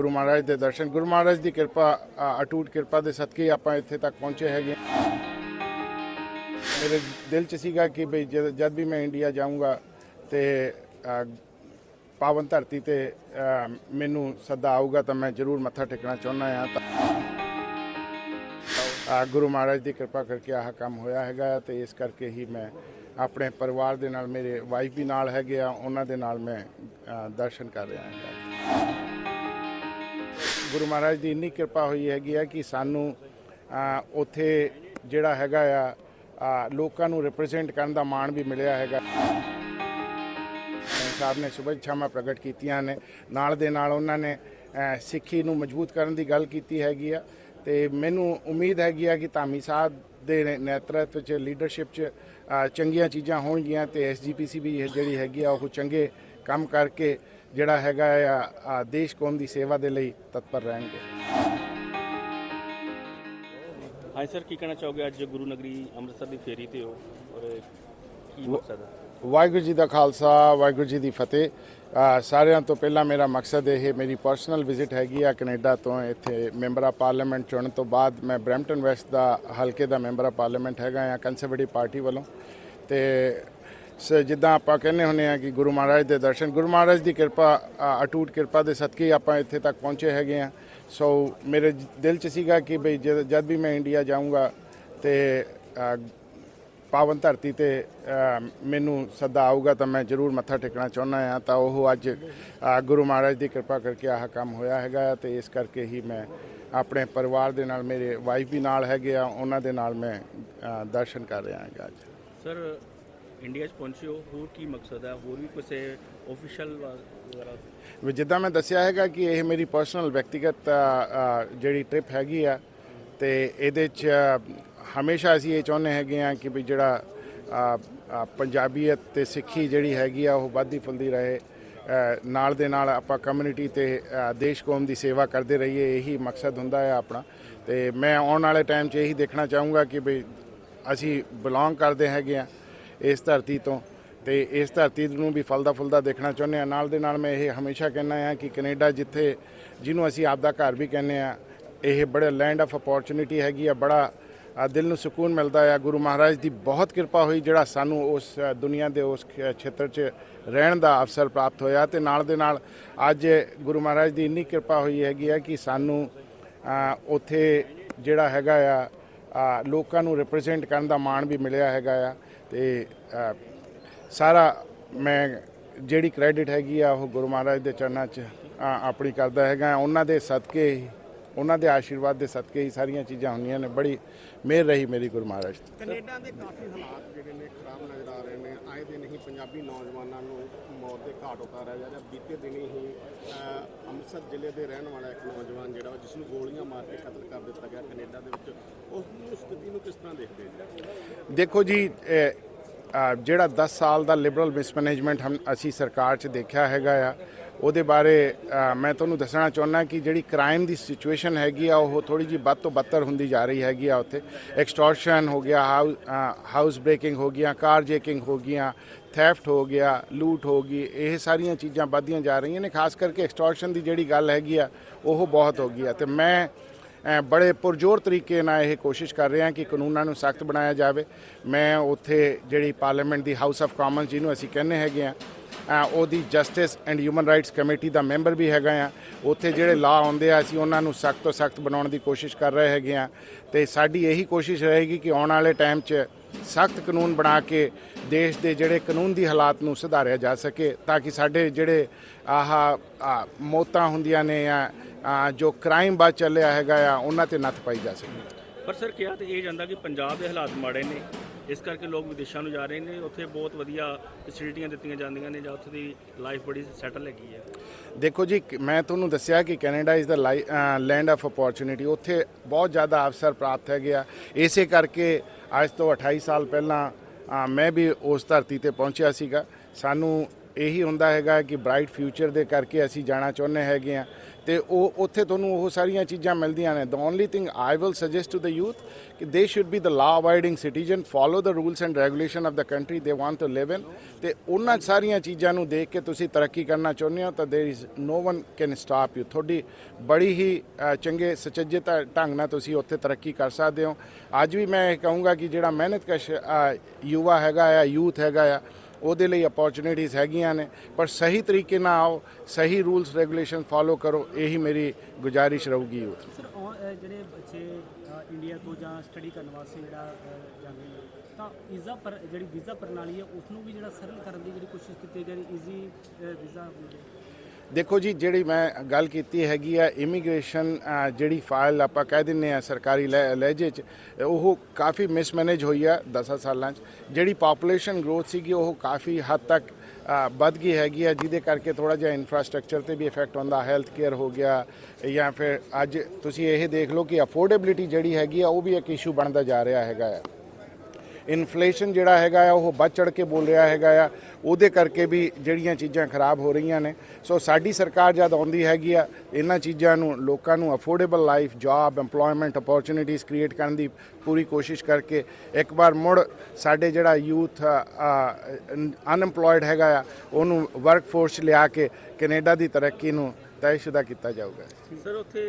ਗੁਰੂ ਮਹਾਰਾਜ ਦੇ ਦਰਸ਼ਨ, ਗੁਰੂ ਮਹਾਰਾਜ ਦੀ ਕਿਰਪਾ ਅਟੂਟ ਕਿਰਪਾ ਦੇ ਸਦਕੇ ਹੀ ਆਪਾਂ ਇੱਥੇ ਤੱਕ ਪਹੁੰਚੇ ਹੈਗੇ। ਮੇਰੇ ਦਿਲ 'ਚ ਸੀਗਾ ਕਿ ਬਈ ਜਦ ਜਦ ਵੀ ਮੈਂ ਇੰਡੀਆ ਜਾਊਂਗਾ ਤੇ ਪਾਵਨ ਧਰਤੀ ਤੇ ਮੈਨੂੰ ਸੱਦਾ ਆਊਗਾ ਤਾਂ ਮੈਂ ਜ਼ਰੂਰ ਮੱਥਾ ਟੇਕਣਾ ਚਾਹੁੰਦਾ ਹਾਂ ਤਾਂ। ਗੁਰੂ ਮਹਾਰਾਜ ਦੀ ਕਿਰਪਾ ਕਰਕੇ ਆਹ ਕੰਮ ਹੋਇਆ ਹੈਗਾ ਤੇ ਇਸ ਕਰਕੇ ਹੀ ਮੈਂ ਆਪਣੇ ਪਰਿਵਾਰ ਦੇ ਨਾਲ, ਮੇਰੇ ਵਾਈਫ ਵੀ ਨਾਲ ਹੈਗੇ ਆ, ਉਹਨਾਂ ਦੇ ਨਾਲ ਮੈਂ ਦਰਸ਼ਨ ਕਰ ਰਿਹਾ ਹਾਂ ਗੁਰੂ ਮਹਾਰਾਜ ਦੀ ਇੰਨੀ ਕਿਰਪਾ ਹੋਈ ਹੈਗੀ ਆ ਕਿ ਸਾਨੂੰ ਉੱਥੇ ਜਿਹੜਾ ਹੈਗਾ ਆ ਲੋਕਾਂ ਨੂੰ ਰਿਪਰੈਜ਼ੈਂਟ ਕਰਨ ਦਾ ਮਾਣ ਵੀ ਮਿਲਿਆ ਹੈਗਾ। ਸਾਹਿਬ ਨੇ ਸ਼ੁਭੇੱਛਾਵਾਂ ਪ੍ਰਗਟ ਕੀਤੀਆਂ ਨੇ। ਨਾਲ ਦੇ ਨਾਲ ਉਹਨਾਂ ਨੇ ਸਿੱਖੀ ਨੂੰ ਮਜ਼ਬੂਤ ਕਰਨ ਦੀ ਗੱਲ ਕੀਤੀ ਹੈਗੀ ਆ। ਤੇ ਮੈਨੂੰ ਉਮੀਦ ਹੈਗੀ ਆ ਕਿ ਧਾਮੀ ਸਾਹਿਬ ਦੇ ਨੇ- ਨੇਤਰਤਵ ਚ ਲੀਡਰਸ਼ਿਪ ਚ ਚੰਗੀਆਂ ਚੀਜ਼ਾਂ ਹੋਣਗੀਆਂ ਤੇ ਐਸਜੀਪੀਸੀ ਵੀ ਜਿਹੜੀ ਹੈਗੀ ਆ, ਉਹ ਚੰਗੇ ਕੰਮ ਕਰਕੇ ਜਿਹੜਾ ਹੈਗਾ ਆ ਦੇਸ਼ ਕੌਮ ਦੀ ਸੇਵਾ ਦੇ ਲਈ ਤਤਪਰ ਰਹਿਣਗੇ। ਹਾਂ ਸਰ ਕੀ ਕਹਿਣਾ ਚਾਹੋਗੇ? ਅੱਜ ਗੁਰੂ ਨਗਰੀ ਅੰਮ੍ਰਿਤਸਰ ਦੀ ਫੇਰੀ ਤੇ ਹੋ ਔਰ ਕੀ ਮਕਸਦ ਹੈ? ਵਾਹਿਗੁਰੂ ਜੀ ਦਾ ਖਾਲਸਾ ਵਾਹਿਗੁਰੂ ਜੀ ਦੀ ਫਤਿਹ। ਸਾਰਿਆਂ ਤੋਂ ਪਹਿਲਾਂ ਮੇਰਾ ਮਕਸਦ ਇਹ ਮੇਰੀ ਪਰਸਨਲ ਵਿਜ਼ਿਟ ਹੈਗੀ ਆ ਕੈਨੇਡਾ ਤੋਂ ਇੱਥੇ ਮੈਂਬਰ ਆਫ ਪਾਰਲੀਮੈਂਟ ਚੁਣਨ ਤੋਂ ਬਾਅਦ ਮੈਂ ਬਰੈਂਪਟਨ ਵੈਸਟ ਦਾ ਹਲਕੇ ਦਾ ਮੈਂਬਰ ਆਫ ਪਾਰਲੀਮੈਂਟ ਹੈਗਾ ਆ ਕੰਸਰਵੇਟਿਵ ਪਾਰਟੀ ਵੱਲੋਂ। ਤੇ ਸ- ਜਿੱਦਾਂ ਆਪਾਂ ਕਹਿੰਦੇ ਹੁੰਦੇ ਆ ਕਿ ਗੁਰੂ ਮਹਾਰਾਜ ਦੇ ਦਰਸ਼ਨ, ਗੁਰੂ ਮਹਾਰਾਜ ਦੀ ਕਿਰਪਾ ਅਟੂਟ ਕਿਰਪਾ ਦੇ ਸਦਕੇ ਹੀ ਆਪਾਂ ਇੱਥੇ ਤੱਕ ਪਹੁੰਚੇ ਹੈਗੇ ਆ ਸੋ ਮੇਰੇ ਦਿਲ 'ਚ ਸੀਗਾ ਕਿ ਬਈ ਜਦ ਜਦ ਵੀ ਮੈਂ ਇੰਡੀਆ ਜਾਊਂਗਾ ਤੇ ਪਾਵਨ ਧਰਤੀ ਤੇ ਮੈਨੂੰ ਸੱਦਾ ਆਊਗਾ ਤਾਂ ਮੈਂ ਜ਼ਰੂਰ ਮੱਥਾ ਟੇਕਣਾ ਚਾਹੁੰਦਾ ਹਾਂ। ਤਾਂ ਉਹ ਅੱਜ ਗੁਰੂ ਮਹਾਰਾਜ ਦੀ ਕਿਰਪਾ ਕਰਕੇ ਆਹ ਕੰਮ ਹੋਇਆ ਹੈਗਾ ਤੇ ਇਸ ਕਰਕੇ ਹੀ ਮੈਂ ਆਪਣੇ ਪਰਿਵਾਰ ਦੇ ਨਾਲ, ਮੇਰੇ ਵਾਈਫ ਵੀ ਨਾਲ ਹੈਗੇ ਆ, ਉਹਨਾਂ ਦੇ ਨਾਲ ਮੈਂ ਦਰਸ਼ਨ ਕਰ ਰਿਹਾ ਹਾਂ ਅੱਜ। ਸਰ ਇੰਡੀਆ 'ਚ ਪਹੁੰਚੇ ਹੋ ਹੋਰ ਕੀ ਮਕਸਦ ਹੈ? ਹੋਰ ਵੀ ਕਿਸੇ ਆਫੀਸ਼ੀਅਲ ਵਗੈਰਾ? ਵੀ ਜਿੱਦਾਂ ਮੈਂ ਦੱਸਿਆ ਹੈਗਾ ਕਿ ਇਹ ਮੇਰੀ ਪਰਸਨਲ ਵਿਅਕਤੀਗਤ ਜਿਹੜੀ ਟ੍ਰਿਪ ਹੈਗੀ ਆ, ਤੇ ਇਹਦੇ 'ਚ ਹਮੇਸ਼ਾ ਅਸੀਂ ਇਹ ਚਾਹੁੰਦੇ ਹੈਗੇ ਆ ਕਿ ਵੀ ਜਿਹੜਾ ਪੰਜਾਬੀਅਤ ਤੇ ਸਿੱਖੀ ਜਿਹੜੀ ਹੈਗੀ ਆ, ਉਹ ਵੱਧਦੀ ਫੁੱਲਦੀ ਰਹੇ। ਨਾਲ ਦੇ ਨਾਲ ਆਪਾਂ ਕਮਿਊਨਿਟੀ ਤੇ ਦੇਸ਼ ਕੌਮ ਦੀ ਸੇਵਾ ਕਰਦੇ ਰਹੀਏ, ਇਹੀ ਮਕਸਦ ਹੁੰਦਾ ਹੈ ਆਪਣਾ। ਤੇ ਮੈਂ ਆਉਣ ਵਾਲੇ ਟਾਈਮ 'ਚ ਇਹੀ ਦੇਖਣਾ ਚਾਹੂੰਗਾ ਕਿ ਵੀ ਅਸੀਂ ਬਿਲੋਂਗ ਕਰਦੇ ਹੈਗੇ ਆ ਇਸ ਧਰਤੀ ਤੋਂ ਤੇ ਇਸ ਧਰਤੀ ਨੂੰ ਵੀ ਫਲਦਾ ਫੁੱਲਦਾ ਦੇਖਣਾ ਚਾਹੁੰਦੇ ਆ ਨਾਲ ਦੇ ਨਾਲ ਮੈਂ ਇਹ ਹਮੇਸ਼ਾ ਕਹਿੰਦਾ ਆ ਕਿ ਕੈਨੇਡਾ ਜਿੱਥੇ ਜਿਹਨੂੰ ਅਸੀਂ ਆਪਦਾ ਘਰ ਵੀ ਕਹਿੰਦੇ ਆ ਇਹ ਬੜਾ ਲੈਂਡ ਆਫ ਅਪੋਰਚੁਨਿਟੀ ਹੈਗੀ ਆ, ਬੜਾ ਦਿਲ ਨੂੰ ਸਕੂਨ ਮਿਲਦਾ ਆ। ਗੁਰੂ ਮਹਾਰਾਜ ਦੀ ਬਹੁਤ ਕਿਰਪਾ ਹੋਈ ਜਿਹੜਾ ਸਾਨੂੰ ਉਸ ਦੁਨੀਆ ਦੇ ਉਸ ਖੇਤਰ 'ਚ ਰਹਿਣ ਦਾ ਅਵਸਰ ਪ੍ਰਾਪਤ ਹੋਇਆ ਤੇ ਨਾਲ ਦੇ ਨਾਲ ਅੱਜ ਗੁਰੂ ਮਹਾਰਾਜ ਦੀ ਇੰਨੀ ਕਿਰਪਾ ਹੋਈ ਹੈਗੀ ਆ ਕਿ ਸਾਨੂੰ ਉੱਥੇ ਜਿਹੜਾ ਹੈਗਾ ਆ ਲੋਕਾਂ ਨੂੰ ਰਿਪਰੈਜ਼ੈਂਟ ਕਰਨ ਦਾ ਮਾਣ ਵੀ ਮਿਲਿਆ ਹੈਗਾ ਆ। ਤੇ ਸਾਰਾ ਮੈਂ ਜਿਹੜੀ ਕ੍ਰੈਡਿਟ ਹੈਗੀ ਆ, ਉਹ ਗੁਰੂ ਮਹਾਰਾਜ ਦੇ ਚਰਨਾਂ 'ਚ ਆਪਣੀ ਕਰਦਾ ਹੈਗਾ। ਉਹਨਾਂ ਦੇ ਸਦਕੇ ਹੀ ਉਹਨਾਂ ਦੇ ਆਸ਼ੀਰਵਾਦ ਦੇ ਸਦਕੇ ਹੀ ਸਾਰੀਆਂ ਚੀਜ਼ਾਂ ਹੁੰਦੀਆਂ ਨੇ। ਬੜੀ ਮਿਹਰ ਰਹੀ ਮੇਰੀ ਗੁਰੂ ਮਹਾਰਾਜ ਦੀ। ਕੈਨੇਡਾ ਦੇ ਕਾਫੀ ਹਾਲਾਤ ਜਿਹੜੇ ਨੇ ਖਰਾਬ ਨਜ਼ਰ ਆ ਰਹੇ ਨੇ। ਆਏ ਦਿਨ ਹੀ ਪੰਜਾਬੀ ਨੌਜਵਾਨਾਂ ਨੂੰ ਮੌਤ ਦੇ ਘਾਟ ਉਤਾਰਿਆ ਜਾ ਰਿਹਾ। ਬੀਤੇ ਦਿਨੀ ਹੀ ਅੰਮ੍ਰਿਤਸਰ ਜ਼ਿਲ੍ਹੇ ਦੇ ਰਹਿਣ ਵਾਲਾ ਇੱਕ ਨੌਜਵਾਨ ਜਿਹੜਾ ਜਿਸ ਨੂੰ ਗੋਲੀਆਂ ਮਾਰ ਕੇ ਕਤਲ ਕਰ ਦਿੱਤਾ ਗਿਆ ਕੈਨੇਡਾ ਦੇ ਵਿੱਚ ਉਸ ਦੀ ਸਥਿਤੀ ਨੂੰ ਕਿਸ ਤਰ੍ਹਾਂ ਦੇਖਦੇ ਜੀ? ਦੇਖੋ ਜੀ ਜਿਹੜਾ 10 ਸਾਲ ਦਾ ਲਿਬਰਲ ਮਿਸਮੈਨੇਜਮੈਂਟ ਹਮ ਅਸੀਂ ਸਰਕਾਰ 'ਚ ਦੇਖਿਆ ਹੈਗਾ ਆ ਉਹਦੇ ਬਾਰੇ ਮੈਂ ਤੁਹਾਨੂੰ ਦੱਸਣਾ ਚਾਹੁੰਦਾ ਕਿ ਜਿਹੜੀ ਕ੍ਰਾਈਮ ਦੀ ਸਿਚੁਏਸ਼ਨ ਹੈਗੀ ਆ, ਉਹ ਥੋੜੀ ਜੀ ਵੱਧ ਤੋਂ ਬੱਤਰ ਹੁੰਦੀ ਜਾ ਰਹੀ ਹੈਗੀ ਆ ਉੱਥੇ। ਐਕਸਟੋਰਸ਼ਨ ਹੋ ਗਿਆ ਹਾਊਸ ਬ੍ਰੇਕਿੰਗ ਹੋ ਗਿਆ ਕਾਰ ਜੇਕਿੰਗ ਹੋ ਗਈਆਂ ਥੈਫਟ ਹੋ ਗਿਆ ਲੂਟ ਹੋ ਗਈ, ਇਹ ਸਾਰੀਆਂ ਚੀਜ਼ਾਂ ਵੱਧਦੀਆਂ ਜਾ ਰਹੀਆਂ ਨੇ। ਖਾਸ ਕਰਕੇ ਐਕਸਟੋਰਸ਼ਨ ਦੀ ਜਿਹੜੀ ਗੱਲ ਹੈਗੀ ਆ, ਉਹ ਬਹੁਤ ਹੋ ਗਈ ਆ। ਤੇ ਮੈਂ ਬੜੇ ਪੁਰਜੋਰ ਤਰੀਕੇ ਨਾਲ ਇਹ ਕੋਸ਼ਿਸ਼ ਕਰ ਰਹੇ ਹਾਂ ਕਿ ਕਾਨੂੰਨਾਂ ਨੂੰ ਸਖਤ ਬਣਾਇਆ ਜਾਵੇ। ਮੈਂ ਉੱਥੇ ਜਿਹੜੀ ਪਾਰਲੀਮੈਂਟ ਦੀ ਹਾਊਸ ਆਫ ਕਾਮਨਸ ਜਿਹਨੂੰ ਅਸੀਂ ਕਹਿੰਦੇ ਹੈਗੇ ਆ ਉਹਦੀ justice and human rights committee the member ਵੀ ਹੈਗਾ ਆ। ਉੱਥੇ ਜਿਹੜੇ ਲਾਅ ਆਉਂਦੇ ਆ, ਅਸੀਂ ਉਹਨਾਂ ਨੂੰ ਸਖਤ ਤੋਂ ਸਖਤ ਬਣਾਉਣ ਦੀ ਕੋਸ਼ਿਸ਼ ਕਰ ਰਹੇ ਹੈਗੇ ਆ। ਤੇ ਸਾਡੀ ਇਹੀ ਕੋਸ਼ਿਸ਼ ਰਹੇਗੀ ਕਿ ਆਉਣ ਵਾਲੇ ਟਾਈਮ 'ਚ ਸਖਤ ਕਾਨੂੰਨ ਬਣਾ ਕੇ ਦੇਸ਼ ਦੇ ਜਿਹੜੇ ਕਾਨੂੰਨ ਦੀ ਹਾਲਾਤ ਨੂੰ ਸੁਧਾਰਿਆ ਜਾ ਸਕੇ, ਤਾਂ ਕਿ ਸਾਡੇ ਜਿਹੜੇ ਆਹ ਮੌਤਾਂ ਹੁੰਦੀਆਂ ਨੇ ਆ ਜੋ ਕ੍ਰਾਈਮ ਬਾਅਦ ਚੱਲਿਆ ਹੈਗਾ ਆ, ਉਹਨਾਂ ਤੇ ਨੱਥ ਪਾਈ ਜਾ ਸਕੇ। ਪਰ ਸਰ ਕਿਹਾ ਤੇ ਇਹ ਜਾਂਦਾ ਕਿ ਪੰਜਾਬ ਦੇ ਹਾਲਾਤ ਮਾੜੇ ਨੇ। ਇਸ ਕਰਕੇ ਲੋਕ ਵਿਦੇਸ਼ਾਂ ਨੂੰ ਜਾ ਰਹੇ ਨੇ, ਉੱਥੇ ਬਹੁਤ ਵਧੀਆ ਫੈਸਿਲਿਟੀਆਂ ਦਿੱਤੀਆਂ ਜਾਂਦੀਆਂ ਨੇ ਜਾਂ ਉੱਥੇ ਦੀ ਲਾਈਫ ਬੜੀ ਸੈਟਲ ਹੈਗੀ ਹੈ। ਦੇਖੋ ਜੀ ਮੈਂ ਤੁਹਾਨੂੰ ਦੱਸਿਆ ਕਿ Canada is the land of opportunity ਉੱਥੇ ਬਹੁਤ ਜ਼ਿਆਦਾ ਅਵਸਰ ਪ੍ਰਾਪਤ ਹੈਗੇ ਆ। ਇਸੇ ਕਰਕੇ ਅੱਜ ਤੋਂ 28 ਸਾਲ ਪਹਿਲਾਂ ਮੈਂ ਵੀ ਉਸ ਧਰਤੀ ਤੇ ਪਹੁੰਚਿਆ ਸੀਗਾ। ਸਾਨੂੰ ਇਹੀ ਹੁੰਦਾ ਹੈਗਾ ਕਿ ਬ੍ਰਾਈਟ ਫਿਊਚਰ ਦੇ ਕਰਕੇ ਅਸੀਂ ਜਾਣਾ ਚਾਹੁੰਦੇ ਹੈਗੇ ਆ ਤੇ ਉਹ ਉੱਥੇ ਤੁਹਾਨੂੰ ਉਹ ਸਾਰੀਆਂ ਚੀਜ਼ਾਂ ਮਿਲਦੀਆਂ ਨੇ the only thing I will suggest to the youth ਕਿ they should be the law abiding citizen follow the rules and regulation of the country they want to live in ਤੇ ਉਹਨਾਂ ਸਾਰੀਆਂ ਚੀਜ਼ਾਂ ਨੂੰ ਦੇਖ ਕੇ ਤੁਸੀਂ ਤਰੱਕੀ ਕਰਨਾ ਚਾਹੁੰਦੇ ਹੋ ਤਾਂ there is no one can stop you ਤੁਹਾਡੀ ਬੜੀ ਹੀ ਅ, ਚੰਗੇ ਸੁਚੱਜੇ ਤ- ਢੰਗ ਨਾਲ ਤੁਸੀਂ ਉੱਥੇ ਤਰੱਕੀ ਕਰ ਸਕਦੇ ਹੋ ਅੱਜ ਵੀ ਮੈਂ ਇਹ ਕਹੂੰਗਾ ਕਿ ਜਿਹੜਾ ਮਿਹਨਤਕਸ਼ ਅ, ਯੁਵਾ ਹੈਗਾ ਆ ਯੂਥ ਹੈਗਾ ਆ ਉਹਦੇ ਲਈ ਅਪੋਰਚੁਨਿਟੀਜ਼ ਹੈਗੀਆਂ ਨੇ। ਪਰ ਸਹੀ ਤਰੀਕੇ ਨਾਲ ਆਓ, ਸਹੀ ਰੂਲਸ ਰੈਗੂਲੇਸ਼ਨ ਫਾਲੋ ਕਰੋ, ਇਹੀ ਮੇਰੀ ਗੁਜ਼ਾਰਿਸ਼ ਰਹੂਗੀ ਸਰ ਜਿਹੜੇ ਬੱਚੇ ਇੰਡੀਆ ਤੋਂ ਜਾਂ ਸਟੱਡੀ ਕਰਨ ਵਾਸਤੇ ਜਿਹੜਾ ਜਾਂਦੇ ਨੇ, ਤਾਂ ਵੀਜ਼ਾ ਪਰ, ਜਿਹੜੀ ਵੀਜ਼ਾ ਪ੍ਰਣਾਲੀ ਹੈ ਉਸ ਨੂੰ ਵੀ ਜਿਹੜਾ ਸਰਲ ਕਰਨ ਦੀ ਜਿਹੜੀ ਕੋਸ਼ਿਸ਼ ਕੀਤੀ ਜਾ ਰਹੀ ਈਜ਼ੀ ਵੀਜ਼ਾ ਦੇਖੋ ਜੀ, ਜਿਹੜੀ ਮੈਂ ਗੱਲ ਕੀਤੀ ਹੈਗੀ ਆ ਇਮੀਗ੍ਰੇਸ਼ਨ ਜਿਹੜੀ ਫਾਈਲ ਆਪਾਂ ਕਹਿ ਦਿੰਨੇ ਆ ਸਰਕਾਰੀ ਲਹਿ- ਲਹਿਜੇ 'ਚ, ਉਹ ਕਾਫੀ ਮਿਸਮੈਨੇਜ ਹੋਈ ਆ 10 ਸਾਲਾਂ 'ਚ। ਜਿਹੜੀ ਪਾਪੂਲੇਸ਼ਨ ਗਰੋਥ ਸੀਗੀ, ਉਹ ਕਾਫੀ ਹੱਦ ਤੱਕ ਵੱਧ ਗਈ ਹੈਗੀ ਆ, ਜਿਹਦੇ ਕਰਕੇ ਥੋੜਾ ਜਿਹਾ ਇਨਫਰਾਸਟ੍ਰਕਚਰ ਤੇ ਵੀ ਇਫੈਕਟ ਹੁੰਦਾ ਹੈਲਥ ਕੇਅਰ ਹੋ ਗਿਆ, ਜਾਂ ਫਿਰ ਅੱਜ ਤੁਸੀਂ ਇਹ ਦੇਖ ਲਓ ਕਿ ਅਫੋਰਡੇਬਿਲਿਟੀ ਜਿਹੜੀ ਹੈਗੀ ਆ, ਉਹ ਵੀ ਇੱਕ ਇਸ਼ੂ ਬਣਦਾ ਜਾ ਰਿਹਾ ਹੈਗਾ ਆ। ਇਨਫਲੇਸ਼ਨ ਜਿਹੜਾ ਹੈਗਾ ਆ, ਉਹ ਵੱਧ ਚੜ ਕੇ ਬੋਲ ਰਿਹਾ ਹੈਗਾ ਆ। ਉਹਦੇ ਕਰਕੇ ਵੀ ਜਿਹੜੀਆਂ ਚੀਜ਼ਾਂ ਖਰਾਬ ਹੋ ਰਹੀਆਂ ਨੇ। ਸੋ ਸਾਡੀ ਸਰਕਾਰ ਜਦ ਆਉਂਦੀ ਹੈਗੀ ਆ, ਇਹਨਾਂ ਚੀਜ਼ਾਂ ਨੂੰ, ਲੋਕਾਂ ਨੂੰ affordable life job employment opportunities create ਕਰਨ ਦੀ ਪੂਰੀ ਕੋਸ਼ਿਸ਼ ਕਰਕੇ ਇੱਕ ਵਾਰ ਮੁੜ ਸਾਡੇ ਜਿਹੜਾ ਯੂਥ ਅਨਐਮਪਲੋਇਡ ਹੈਗਾ ਆ, ਉਹਨੂੰ ਵਰਕ ਫੋਰਸ 'ਚ ਲਿਆ ਕੇ ਕੈਨੇਡਾ ਦੀ ਤਰੱਕੀ ਨੂੰ ਤੈਅਸ਼ੁਦਾ ਕੀਤਾ ਜਾਊਗਾ। ਸਰ ਉੱਥੇ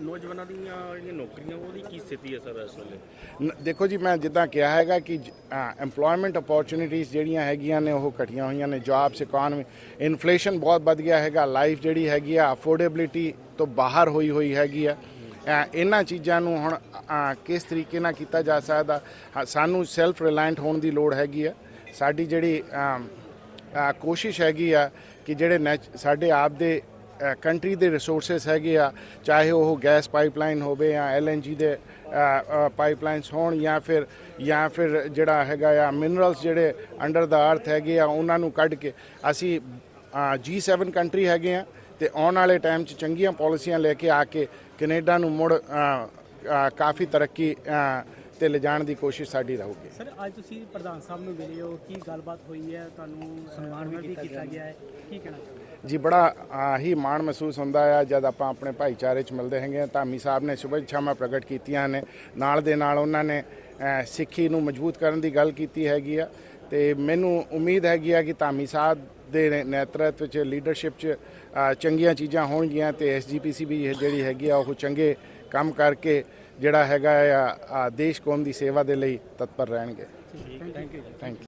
ਨੌਜਵਾਨਾਂ ਦੀਆਂ ਜਿਹੜੀਆਂ ਨੌਕਰੀਆਂ ਉਹਦੀ ਕੀ ਸਥਿਤੀ ਹੈ ਸਰ ਇਸ ਵੇਲੇ? ਦੇਖੋ ਜੀ ਮੈਂ ਜਿੱਦਾਂ ਕਿਹਾ ਹੈਗਾ ਕਿ EMPLOYMENT ਅਪੋਰਚੁਨਿਟੀਜ਼ ਜਿਹੜੀਆਂ ਹੈਗੀਆਂ ਨੇ ਉਹ ਘਟੀਆਂ ਹੋਈਆਂ ਨੇ ਜੌਬਸ ਇਕਨੋਮੀ ਇਨਫਲੇਸ਼ਨ ਬਹੁਤ ਵੱਧ ਗਿਆ ਹੈਗਾ ਲਾਈਫ ਜਿਹੜੀ ਹੈਗੀ ਆ ਅਫੋਰਡੇਬਿਲਿਟੀ ਤੋਂ ਬਾਹਰ ਹੋਈ ਹੋਈ ਹੈਗੀ ਆ। ਇਹਨਾਂ ਚੀਜ਼ਾਂ ਨੂੰ ਹੁਣ ਕਿਸ ਤਰੀਕੇ ਨਾਲ ਕੀਤਾ ਜਾ ਸਕਦਾ ਸਾਨੂੰ ਸੈਲਫ ਰਿਲਾਇੰਟ ਹੋਣ ਦੀ ਲੋੜ ਹੈਗੀ ਆ। ਸਾਡੀ ਜਿਹੜੀ ਕੋਸ਼ਿਸ਼ ਹੈਗੀ ਆ ਕਿ ਜਿਹੜੇ ਸਾਡੇ ਆਪ ਦੇ ਕੰਟਰੀ ਦੇ ਰਿਸੋਰਸਸ ਹੈਗੇ ਆ, ਚਾਹੇ ਉਹ ਗੈਸ ਪਾਈਪਲਾਈਨ ਹੋਵੇ ਜਾਂ ਐਲਐਨਜੀ ਦੇ ਪਾਈਪਲਾਈਨਸ ਹੋਣ ਜਾਂ ਫਿਰ ਜਾਂ ਫਿਰ ਜਿਹੜਾ ਹੈਗਾ ਆ ਮਿਨਰਲਸ ਜਿਹੜੇ ਅੰਡਰ ਦਾ ਅਰਥ ਹੈਗੇ ਆ, ਉਹਨਾਂ ਨੂੰ ਕੱਢ ਕੇ ਅਸੀਂ G7 ਕੰਟਰੀ ਹੈਗੇ ਆ ਤੇ ਆਉਣ ਵਾਲੇ ਟਾਈਮ 'ਚ ਚੰਗੀਆਂ ਪਾਲਿਸੀਆਂ ਲੈ ਕੇ ਆ ਕੇ ਕੈਨੇਡਾ ਨੂੰ ਮੁੜ ਕਾਫੀ ਤਰੱਕੀ ਤੇ ਲਿਜਾਣ ਦੀ ਕੋਸ਼ਿਸ਼ ਸਾਡੀ ਰਹੂਗੀ। ਸਰ ਅੱਜ ਤੁਸੀਂ ਪ੍ਰਧਾਨ ਸਾਹਿਬ ਨੂੰ ਮਿਲੇ ਹੋ ਕੀ ਗੱਲਬਾਤ ਹੋਈ ਹੈ? ਤੁਹਾਨੂੰ ਸਨਮਾਨ ਵੀ ਕੀਤਾ ਗਿਆ ਹੈ। ਕੀ ਕਹਿਣਾ ਚਾਹੁੰਦੇ ਜੀ ਬੜਾ ਹੀ ਮਾਣ ਮਹਿਸੂਸ ਹੁੰਦਾ ਆ ਜਦ ਆਪਾਂ ਆਪਣੇ ਭਾਈਚਾਰੇ 'ਚ ਮਿਲਦੇ ਹੈਗੇ ਧਾਮੀ ਸਾਹਿਬ ਨੇ ਸ਼ੁਭ ਇੱਛਾਵਾਂ ਪ੍ਰਗਟ ਕੀਤੀਆਂ ਨੇ। ਨਾਲ ਦੇ ਨਾਲ ਉਹਨਾਂ ਨੇ ਸਿੱਖੀ ਨੂੰ ਮਜ਼ਬੂਤ ਕਰਨ ਦੀ ਗੱਲ ਕੀਤੀ ਹੈਗੀ ਆ। ਤੇ ਮੈਨੂੰ ਉਮੀਦ ਹੈਗੀ ਆ ਕਿ ਧਾਮੀ ਸਾਹਿਬ ਦੇ ਨੇਤਰਤਵ 'ਚ ਲੀਡਰਸ਼ਿਪ 'ਚ ਚੰਗੀਆਂ ਚੀਜ਼ਾਂ ਹੋਣਗੀਆਂ ਤੇ ਐਸਜੀਪੀਸੀ ਵੀ ਜਿਹੜੀ ਹੈਗੀ ਆ ਉਹ ਚੰਗੇ ਕੰਮ ਕਰਕੇ ਜਿਹੜਾ ਹੈਗਾ ਆ ਦੇਸ਼ ਕੌਮ ਦੀ ਸੇਵਾ ਦੇ ਲਈ ਤਤਪਰ ਰਹਿਣਗੇ। Thank you thank you